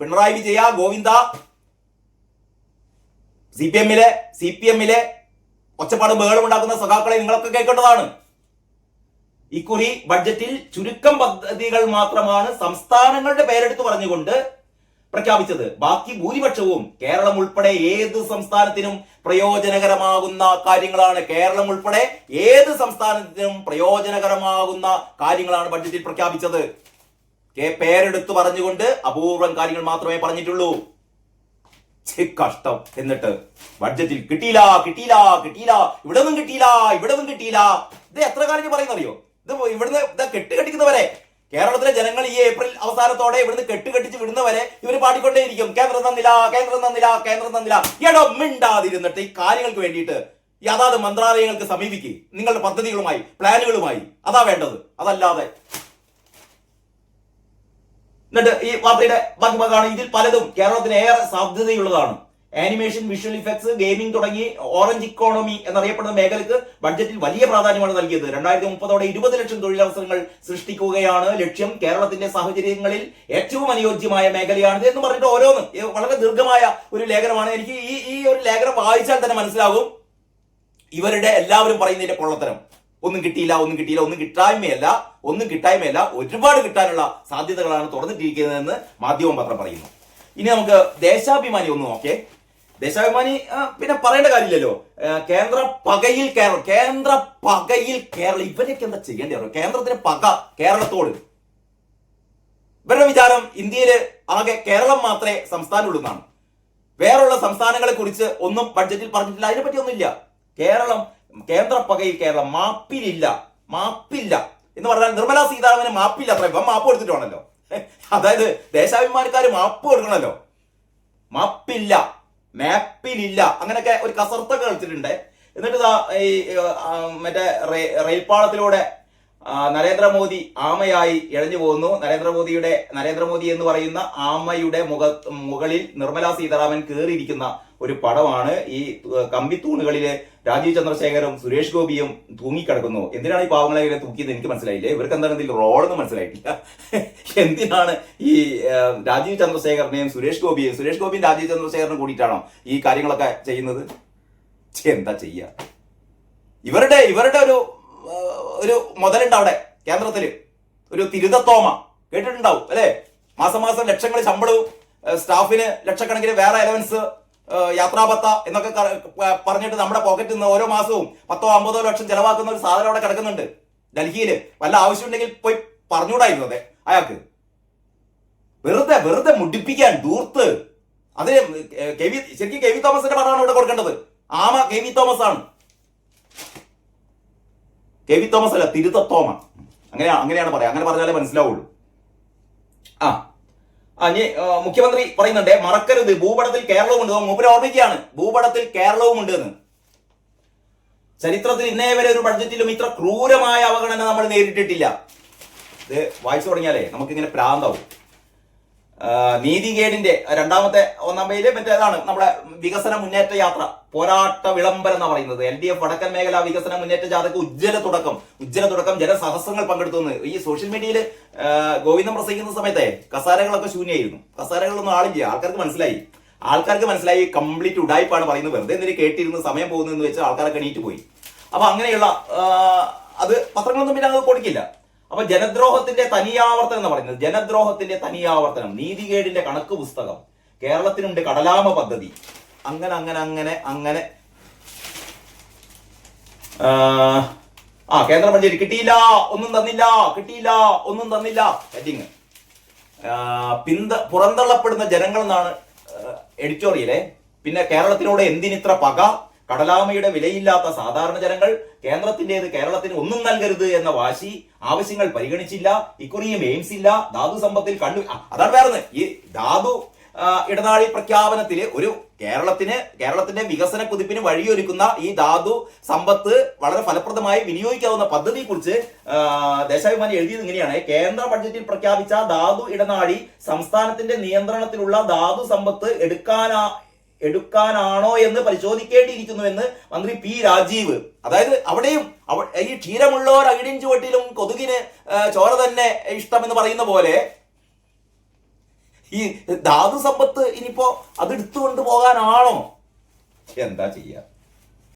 പിണറായി വിജയ Govinda C P എമ്മിലെ C P എമ്മിലെ ഒച്ചപ്പാട് ബഹളം ഉണ്ടാക്കുന്ന സഖാക്കളെ നിങ്ങളൊക്കെ കേൾക്കേണ്ടതാണ്. ഇക്കുറി ബഡ്ജറ്റിൽ ചുരുക്കം പദ്ധതികൾ മാത്രമാണ് സംസ്ഥാനങ്ങളുടെ പേരെടുത്ത് പറഞ്ഞുകൊണ്ട് പ്രഖ്യാപിച്ചത്. ബാക്കി ഭൂരിപക്ഷവും കേരളം ഉൾപ്പെടെ ഏത് സംസ്ഥാനത്തിനും പ്രയോജനകരമാകുന്ന കാര്യങ്ങളാണ്. കേരളം ഉൾപ്പെടെ ഏത് സംസ്ഥാനത്തിനും പ്രയോജനകരമാകുന്ന കാര്യങ്ങളാണ് ബഡ്ജറ്റിൽ പ്രഖ്യാപിച്ചത്. പേരെടുത്ത് പറഞ്ഞുകൊണ്ട് അപൂർവം കാര്യങ്ങൾ മാത്രമേ പറഞ്ഞിട്ടുള്ളൂ. കഷ്ടം. എന്നിട്ട് ബഡ്ജറ്റിൽ കിട്ടിയില്ല കിട്ടിയില്ല കിട്ടിയില്ല. ഇവിടെ ഒന്നും കിട്ടിയില്ല ഇവിടെ ഒന്നും കിട്ടിയില്ല. ഇത് എത്ര കാര്യം പറയുന്നറിയോ? ഇത് ഇവിടുന്ന് ഇത് കെട്ടുകെട്ടിക്കുന്നവരെ. കേരളത്തിലെ ജനങ്ങൾ ഈ ഏപ്രിൽ അവസാനത്തോടെ ഇവിടുന്ന് കെട്ടുകെട്ടിച്ച് വിടുന്നവരെ ഇവർ പാടിക്കൊണ്ടേയിരിക്കും. കേന്ദ്രം തന്നില്ല കേന്ദ്രം തന്നില്ല കേന്ദ്രം തന്നില്ല. എടോ മിണ്ടാതിരുന്നിട്ട് ഈ കാര്യങ്ങൾക്ക് വേണ്ടിയിട്ട് ഈ അതാത് മന്ത്രാലയങ്ങൾക്ക് സമീപിക്കുക നിങ്ങളുടെ പദ്ധതികളുമായി പ്ലാനുകളുമായി. അതാ വേണ്ടത്. അതല്ലാതെ എന്നിട്ട് ഈ വാർത്തയുടെ ബാക്കി ഭാഗമാണ് ഇതിൽ പലതും കേരളത്തിന് ഏറെ സാധ്യതയുള്ളതാണ്. ആനിമേഷൻ വിഷ്വൽ ഇഫക്ട്സ് ഗെയിമിംഗ് തുടങ്ങി ഓറഞ്ച് ഇക്കോണമി എന്നറിയപ്പെടുന്ന മേഖലയ്ക്ക് ബഡ്ജറ്റിൽ വലിയ പ്രാധാന്യമാണ് നൽകിയത്. രണ്ടായിരത്തി മുപ്പതോടെ ഇരുപത് ലക്ഷം തൊഴിലവസരങ്ങൾ സൃഷ്ടിക്കുകയാണ് ലക്ഷ്യം. കേരളത്തിന്റെ സാഹചര്യങ്ങളിൽ ഏറ്റവും അനുയോജ്യമായ മേഖലയാണിത് എന്ന് പറഞ്ഞിട്ട് ഓരോന്നും വളരെ ദീർഘമായ ഒരു ലേഖനമാണ്. എനിക്ക് ഈ ഈ ഒരു ലേഖനം വായിച്ചാൽ തന്നെ മനസ്സിലാകും. ഇവരുടെ എല്ലാവരും പറയുന്നതിന്റെ പൊള്ളത്തരം. ഒന്നും കിട്ടിയില്ല ഒന്നും കിട്ടിയില്ല ഒന്നും കിട്ടായ്മയല്ല ഒന്നും കിട്ടായ്മയല്ല ഒരുപാട് കിട്ടാനുള്ള സാധ്യതകളാണ് തുറന്നിട്ടിരിക്കുന്നതെന്ന് മാധ്യമം പത്രം പറയുന്നു. ഇനി നമുക്ക് ദേശാഭിമാനി ഒന്ന് നോക്കേ. ദേശാഭിമാനി പിന്നെ പറയേണ്ട കാര്യമില്ലല്ലോ. കേന്ദ്ര പകയിൽ കേരളം കേന്ദ്ര പകയിൽ കേരളം ഇവരൊക്കെ എന്താ ചെയ്യേണ്ടി വരും? കേന്ദ്രത്തിന് പക കേരളത്തോട്. ഇവരുടെ വിചാരം ഇന്ത്യയിൽ ആകെ കേരളം മാത്രമേ സംസ്ഥാനമുള്ളൂ എന്നാണ്. വേറെയുള്ള സംസ്ഥാനങ്ങളെ കുറിച്ച് ഒന്നും ബഡ്ജറ്റിൽ പറഞ്ഞിട്ടില്ല. അതിനെപ്പറ്റി ഒന്നുമില്ല. കേരളം കേന്ദ്ര പകയിൽ കേരളം മാപ്പിലില്ല മാപ്പില്ല. എന്ന് പറഞ്ഞാൽ നിർമ്മലാ സീതാരാമന് മാപ്പില്ല. അത്ര ഇപ്പം മാപ്പ് കൊടുത്തിട്ടാണല്ലോ അതായത് ദേശാഭിമാനിക്കാർ മാപ്പ് കൊടുക്കണമല്ലോ. മാപ്പില്ല മാപ്പിലില്ല. അങ്ങനെയൊക്കെ ഒരു കസർത്തൊക്കെ കളിച്ചിട്ടുണ്ട്. എന്നിട്ട് ഈ മറ്റേ റെയിൽ- റെയിൽപാളത്തിലൂടെ നരേന്ദ്രമോദി ആമയായി ഇഴഞ്ഞു പോകുന്നു. നരേന്ദ്രമോദിയുടെ നരേന്ദ്രമോദി എന്ന് പറയുന്ന ആമയുടെ മുഖ മുകളിൽ നിർമ്മലാ സീതാരാമൻ കയറിയിരിക്കുന്ന ഒരു പടമാണ്. ഈ കമ്പി കമ്പിത്തൂണുകളിൽ രാജീവ് ചന്ദ്രശേഖരും സുരേഷ് ഗോപിയും തൂങ്ങിക്കിടക്കുന്നു. എന്തിനാണ് ഈ പാവങ്ങളെ ഇങ്ങനെ തൂക്കിയത് എനിക്ക് മനസ്സിലായില്ലേ. ഇവർക്ക് എന്താണ് ഇതിൽ റോളെന്ന് മനസ്സിലായിട്ടില്ല. എന്തിനാണ് ഈ രാജീവ് ചന്ദ്രശേഖരനെയും സുരേഷ് ഗോപിയെയും സുരേഷ് ഗോപിയും രാജീവ് ചന്ദ്രശേഖരനും കൂടിയിട്ടാണോ ഈ കാര്യങ്ങളൊക്കെ ചെയ്യുന്നത്? എന്താ ചെയ്യുക ഇവരുടെ ഇവരുടെ ഒരു ഒരു മുതലുണ്ട് അവിടെ കേന്ദ്രത്തിൽ. ഒരു തിരുതത്തോമ. കേട്ടിട്ടുണ്ടാവും അല്ലെ? മാസം മാസം ലക്ഷങ്ങൾ ശമ്പളവും സ്റ്റാഫിന് ലക്ഷക്കണക്കിന് വേറെ അലവൻസ് യാത്രാപത്ത എന്നൊക്കെ പറഞ്ഞിട്ട് നമ്മുടെ പോക്കറ്റിൽ നിന്ന് ഓരോ മാസവും പത്തോ അമ്പതോ ലക്ഷം ചെലവാക്കുന്ന ഒരു സാധനം അവിടെ കിടക്കുന്നുണ്ട് ഡൽഹിയിൽ വല്ല ആവശ്യമുണ്ടെങ്കിൽ പോയി പറഞ്ഞുകൂടായിരുന്നു അതെ അയാൾക്ക്. വെറുതെ വെറുതെ മുടിപ്പിക്കാൻ ദൂർത്ത് അതിന് കെ വി ശരിക്കും കെ വി തോമസിന്റെ പടമാണ് ഇവിടെ കൊടുക്കേണ്ടത്. ആമ കെ വി തോമസ് ആണ് കെ വി തോമസ് അല്ല തിരുത്തത്തോമ അങ്ങനെ അങ്ങനെയാണ് പറയാം അങ്ങനെ പറഞ്ഞാലേ മനസ്സിലാവുള്ളൂ. ആ ഇനി മുഖ്യമന്ത്രി പറയുന്നുണ്ട് മറക്കരുത് ഭൂപടത്തിൽ കേരളവും ഉണ്ട് മൂപ്പര് ഓർമ്മിക്കുകയാണ് ഭൂപടത്തിൽ കേരളവും ഉണ്ട് എന്ന് ചരിത്രത്തിൽ ഇന്നേ വരെ ഒരു ബഡ്ജറ്റിലും ഇത്ര ക്രൂരമായ അവഗണന നമ്മൾ നേരിട്ടിട്ടില്ല. ഇത് വായിച്ചു തുടങ്ങിയാലേ നമുക്കിങ്ങനെ പ്രാന്താവും. നീതികേടിന്റെ രണ്ടാമത്തെ ഒന്നാം പേര് മറ്റേതാണ് നമ്മുടെ വികസന മുന്നേറ്റ യാത്ര. പോരാട്ട വിളംബരം എന്ന് പറയുന്നത്. എൽ ഡി എഫ് വടക്കൻ മേഖല വികസന മുന്നേറ്റ ജാഥക്ക് ഉജ്ജ്വല തുടക്കം. ഉജ്ജ്വല തുടക്കം ജനസഹസ്രങ്ങൾ പങ്കെടുത്തു ഈ സോഷ്യൽ മീഡിയയിൽ ഗോവിന്ദം പ്രസംഗിക്കുന്ന സമയത്തെ കസാരകളൊക്കെ ശൂന്യായിരുന്നു. കസാരകളൊന്നും ആളില്ല. ആൾക്കാർക്ക് മനസ്സിലായി. ആൾക്കാർക്ക് മനസ്സിലായി. കംപ്ലീറ്റ് ഉടായ്പാണ് പറയുന്നത്. വെറുതെ എന്തിനു കേട്ടിരുന്ന് സമയം പോകുന്നതെന്ന് വെച്ച് ആൾക്കാരൊക്കെ എണീറ്റ് പോയി. അപ്പൊ അങ്ങനെയുള്ള അത് പത്രങ്ങളൊന്നും പിന്നെ അത് കൊടുക്കില്ല. അപ്പൊ ജനദ്രോഹത്തിന്റെ തനിയാവർത്തനം എന്ന് പറയുന്നത്? ജനദ്രോഹത്തിന്റെ തനിയാവർത്തനം നീതികേടിന്റെ കണക്ക് പുസ്തകം കേരളത്തിനുണ്ട് കടലാമ പദ്ധതി. അങ്ങനെ അങ്ങനെ അങ്ങനെ അങ്ങനെ. ആ, കേന്ദ്ര ബഡ്ജറ്റ് കിട്ടിയില്ല ഒന്നും തന്നില്ല കിട്ടിയില്ല ഒന്നും തന്നില്ല. ഹെഡിങ് പിന്ത പുറന്തള്ളപ്പെടുന്ന ജനങ്ങൾ എന്നാണ് എഡിറ്റോറിയലെ പിന്നെ കേരളത്തിനോട് എന്തിനിത്ര പക? കടലാമയുടെ വിലയില്ലാത്ത സാധാരണ ജനങ്ങൾ കേന്ദ്രത്തിന്റേത് കേരളത്തിന് ഒന്നും നൽകരുത് എന്ന വാശി ആവശ്യങ്ങൾ പരിഗണിച്ചില്ല ഇക്കുറിയും എയിംസ് ഇല്ല ധാതു സമ്പത്തിൽ കണ്ടു അതാണ് വേറെ ഈ ധാതു ഇടനാഴി പ്രഖ്യാപനത്തിൽ ഒരു കേരളത്തിന് കേരളത്തിന്റെ വികസന കുതിപ്പിന് വഴിയൊരുക്കുന്ന ഈ ധാതു സമ്പത്ത് വളരെ ഫലപ്രദമായി വിനിയോഗിക്കാവുന്ന പദ്ധതിയെ കുറിച്ച് ദേശാഭിമാനി എഴുതിയത് ഇങ്ങനെയാണ്. കേന്ദ്ര ബഡ്ജറ്റിൽ പ്രഖ്യാപിച്ച ധാതു ഇടനാഴി സംസ്ഥാനത്തിന്റെ നിയന്ത്രണത്തിലുള്ള ധാതു സമ്പത്ത് എടുക്കാനാ എടുക്കാനാണോ എന്ന് പരിശോധിക്കേണ്ടിയിരിക്കുന്നു എന്ന് മന്ത്രി പി രാജീവ്. അതായത് അവിടെയും അവ- ഈ ക്ഷീരമുള്ളവർ അകിടിൻ ചുവട്ടിലും കൊതുകിന് ചോര തന്നെ ഇഷ്ടം എന്ന് പറയുന്ന പോലെ ഈ ധാതു സമ്പത്ത് ഇനിയിപ്പോ അത് എടുത്തുകൊണ്ട് പോകാനാണോ? എന്താ ചെയ്യാ?